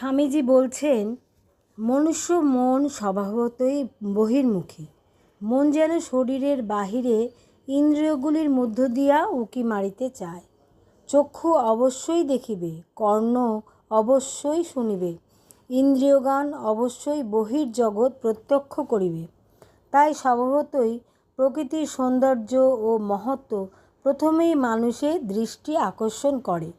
স্বামীজি বলছেন, মনুষ্য মন স্বভাবতই বহির্মুখী। মন যেন শরীরের বাহিরে ইন্দ্রিয়গুলির মধ্য দিয়া উকি মারিতে চায়। চক্ষু অবশ্যই দেখিবে, কর্ণ অবশ্যই শুনিবে, ইন্দ্রিয়গান অবশ্যই বহির্জগৎ প্রত্যক্ষ করিবে। তাই স্বভাবতই প্রকৃতির সৌন্দর্য ও মহত্ব প্রথমেই মানুষের দৃষ্টি আকর্ষণ করে।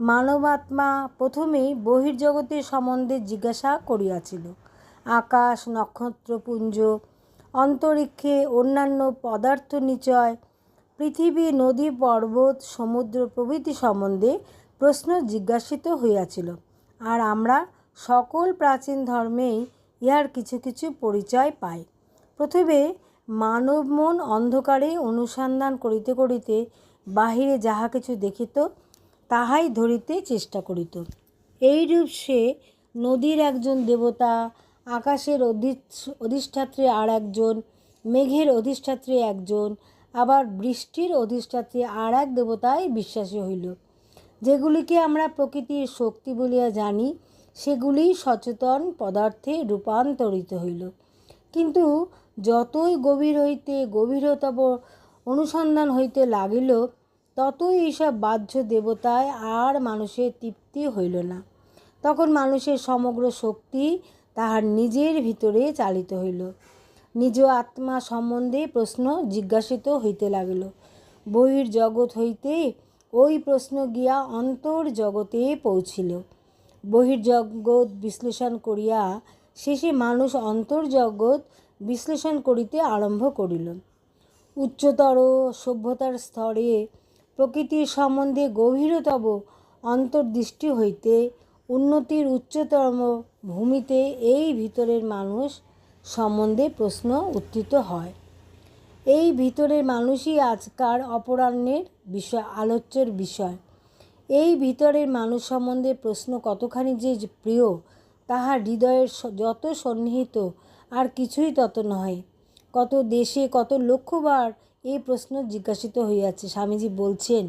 মানবাত্মা প্রথমেই বহির্জগতের সম্বন্ধে জিজ্ঞাসা করিয়াছিল। আকাশ নক্ষত্রপুঞ্জ অন্তরিক্ষে অন্যান্য পদার্থ নিচয়, পৃথিবী, নদী, পর্বত, সমুদ্র প্রভৃতি সম্বন্ধে প্রশ্ন জিজ্ঞাসিত হইয়াছিল। আর আমরা সকল প্রাচীন ধর্মেই ইহার কিছু কিছু পরিচয় পাই। প্রথমে মানব মন অন্ধকারে অনুসন্ধান করিতে করিতে বাহিরে যাহা কিছু দেখিত তাহাই ধরিতে চেষ্টা করিত। এইরূপ সে নদীর একজন দেবতা, আকাশের অধিষ্ঠাত্রী আর একজন, মেঘের অধিষ্ঠাত্রী একজন, আবার বৃষ্টির অধিষ্ঠাত্রী আর এক দেবতায় বিশ্বাসী হইল। যেগুলিকে আমরা প্রকৃতির শক্তি বলিয়া জানি, সেগুলি সচেতন পদার্থে রূপান্তরিত হইল। কিন্তু যতই গভীর হইতে গভীরতম অনুসন্ধান হইতে লাগিল ততই এইসব বাহ্য দেবতায় আর মানুষের তৃপ্তি হইল না। তখন মানুষের সমগ্র শক্তি তাহার নিজের ভিতরে চালিত হইল। নিজ আত্মা সম্বন্ধে প্রশ্ন জিজ্ঞাসিত হইতে লাগিল। বহির জগৎ হইতে ওই প্রশ্ন গিয়া অন্তর জগতে পৌঁছিল। বহির্জগৎ বিশ্লেষণ করিয়া শেষে মানুষ অন্তর্জগৎ বিশ্লেষণ করিতে আরম্ভ করিল। উচ্চতর সভ্যতার স্তরে প্রকৃতির সম্বন্ধে গভীরতম অন্তর্দৃষ্টি হইতে উন্নতির উচ্চতম ভূমিতে এই ভিতরের মানুষ সম্বন্ধে প্রশ্ন উত্থিত হয়। এই ভিতরের মানুষই আজকার অপরাহ্নের বিষয়, আলোচ্যের বিষয়। এই ভিতরের মানুষ সম্বন্ধে প্রশ্ন কতখানি যে প্রিয়, তাহা হৃদয়ের যত সন্নিহিত আর কিছুই তত নহে। কত দেশে কত লক্ষবার এই প্রশ্ন জিজ্ঞাসিত হইয়াছে। স্বামীজি বলছেন,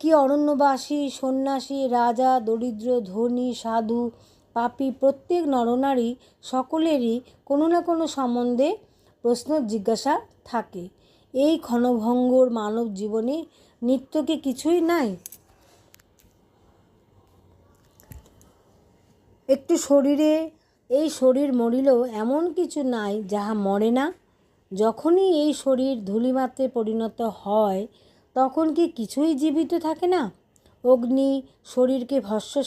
কি অরণ্যবাসী, সন্ন্যাসী, রাজা, দরিদ্র, ধনী, সাধু, পাপি, প্রত্যেক নরনারী সকলেরই কোনো না কোনো সম্বন্ধে প্রশ্ন জিজ্ঞাসা থাকে। এই ক্ষণভঙ্গর মানব জীবনে নিত্য কি কিছুই নাই। একটু শরীরে এই শরীর মরিলেও এমন কিছু নাই যাহা মরে না। যখনই এই শরীর ধূলিমাত্রে পরিণত হয়, তখন কি কিছুই জীবিত থাকে না? অগ্নি শরীরকে ভস্য